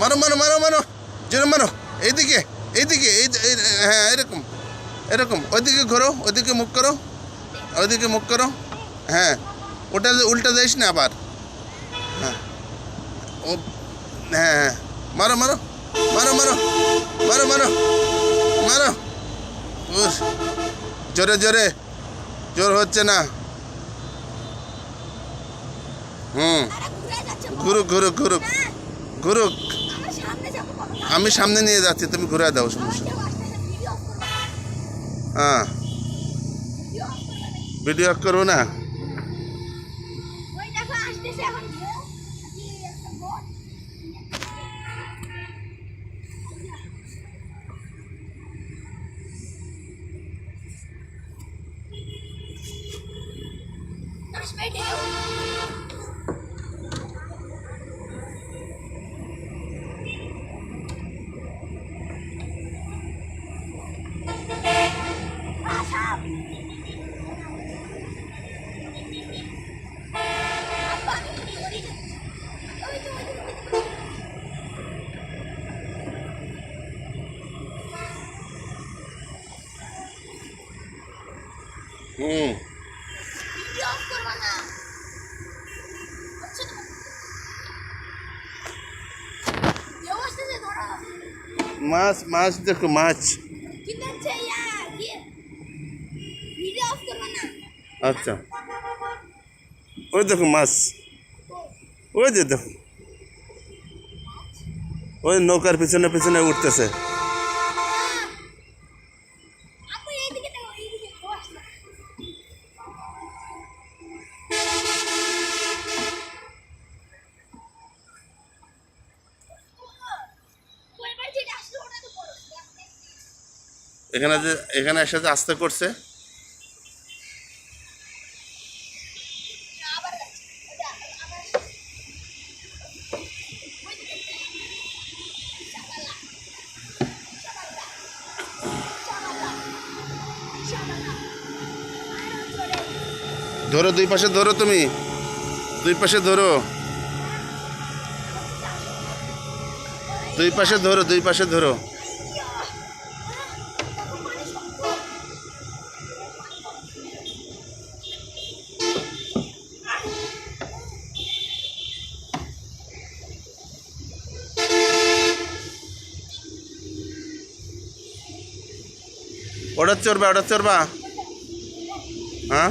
মারো মারো মারো মারো। জোরে মারো। এইদিকে এইদিকে, এই হ্যাঁ এরকম এরকম। ওইদিকে ঘোরো, ওইদিকে মুখ করো, ওইদিকে মুখ করো। হ্যাঁ ওটা উল্টা দিস না আবার। হ্যাঁ ও হ্যাঁ হ্যাঁ। মারো মারো মারো মারো মারো মারো মারো। জোরে জোরে, জোর হচ্ছে না। হুম। ঘুরুক ঘুরুক ঘুরুক ঘুরুক। আমি সামনে নিয়ে যাচ্ছি তুমি ঘুরে দাও সমস্যা হ্যাঁ। ভিডিও করবে না। করব না ওই দেখো আসতেছে এখন বউ, কি একটা বট। দশ মিনিট হলো। আসাম। আব্বা, আমি কি করি? ওই তো, ওই তো, ওই তো। হুম ভিডিও অফ করবা না। হচ্ছে তো। কেউ আসতেছে, ধরো। মাছ মাছ দেখো মাছ কি করছে ইয়া? কি? ভিডিও অফ করবা না। আচ্ছা। ওই দেখো মাছ। ওই যে দেখো। ওই নৌকার পিছনে পিছনে উঠতেছে। এখানে যে এখানে একসাথে আস্তে করছে। ধরো, দুই পাশে ধরো তুমি। দুই পাশে ধরো। দুই পাশে ধরো, দুই পাশে ধরো। ওটা চড়বা ওটা চড়বা। হ্যাঁ?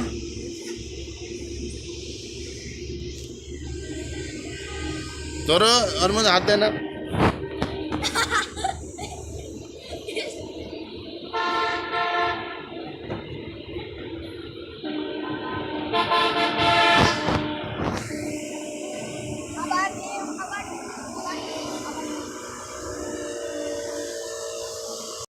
तर अर्मज हात द्या ना